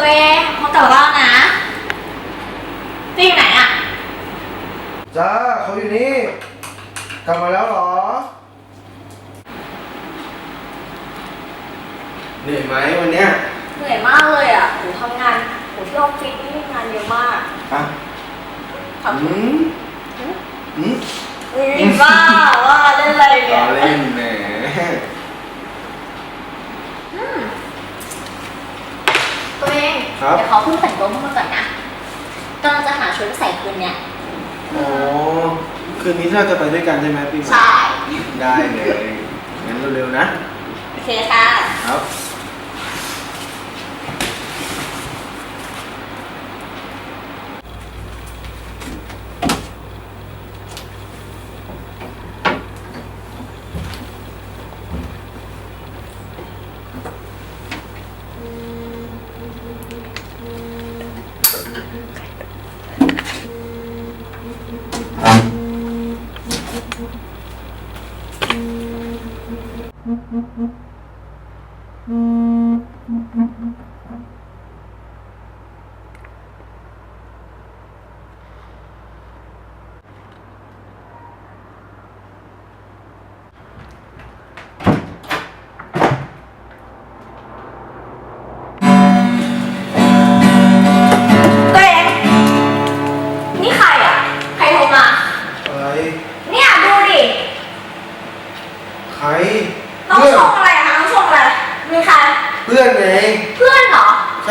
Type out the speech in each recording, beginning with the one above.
ตัวเองเขากลับบ้านนะพี่อยู่ไหนอะจ้าเขาอยู่นี่ กลับมาแล้วเหรอ เหนื่อยไหมวันเนี้ยเหนื่อยมากเลยอะโหทำงานโหที่ออฟฟิศนี่งานเยอะมากอะทำอืมอืม อุ้ยบ้าว่าเล่นอะไร ร เนี่ อย เล่นแหม อืมตัวเอง ครับ เดี๋ยวเขาเพิ่งแต่งตัวมาก่อนนะกำลังจะหา ชุดใส่คืนเนี่ยอ๋อคืนนี้เราจะไปด้วยกันใช่ไหมพี่ใช่ได้เลยงั้นเร็วๆนะ โอเคค่ะ ครับ ตั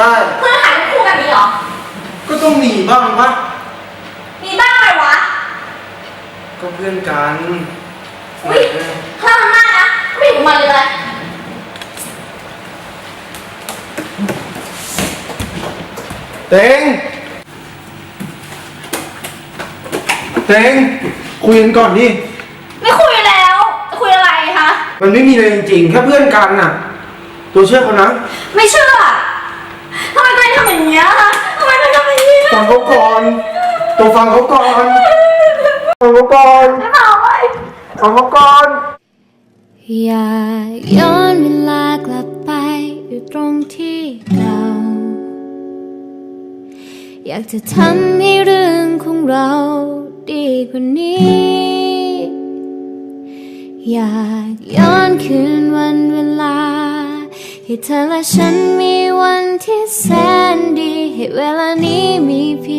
ใช่ เพื่อนถ่ายรูปคู่กันนี้เหรอ ก็ต้องมีบ้างปะมีบ้างไหมวะ ก็เพื่อนกันอุ๊ยเครื่องมันมากนะไม่ถึงมันเลยเต็งเต็งคุยกันก่อนดิ ไม่คุยแล้ว จะคุยอะไรคะ มันไม่มีอะไรจริงๆ แค่เพื่อนกันน่ะ ตัวเชื่อเขานะ ไม่เชื่อ ตัวฟังเขาก่อนฟังเขาก่อนไม่บอกไว้ฟังเขาก่อนอย่าย้อนเวลากลับไปอยู่ตรงที่เรา อยากจะทำให้เรื่องของเราดีกว่านี้ อยากย้อนคืนวันเวลา ให้เธอและฉันมีวันที่แสนดี ให้เวลานี้มีเพียง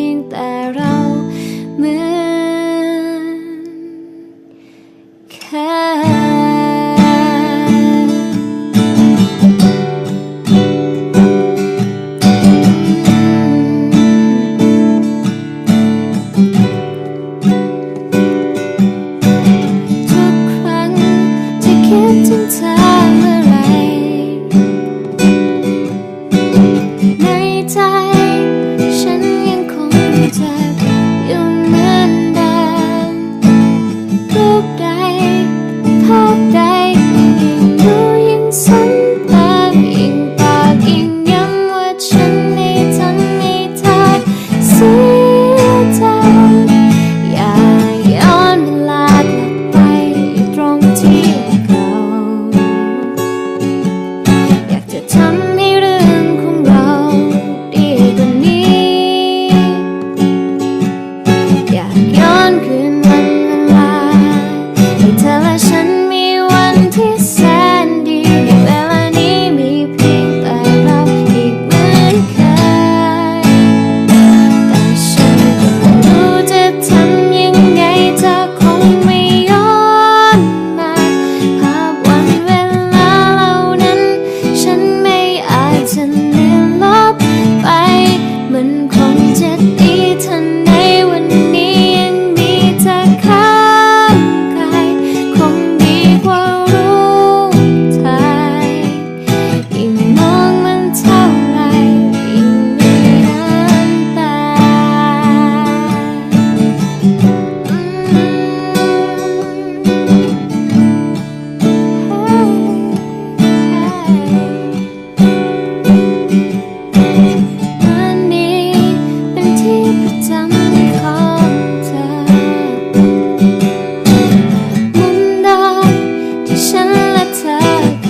better.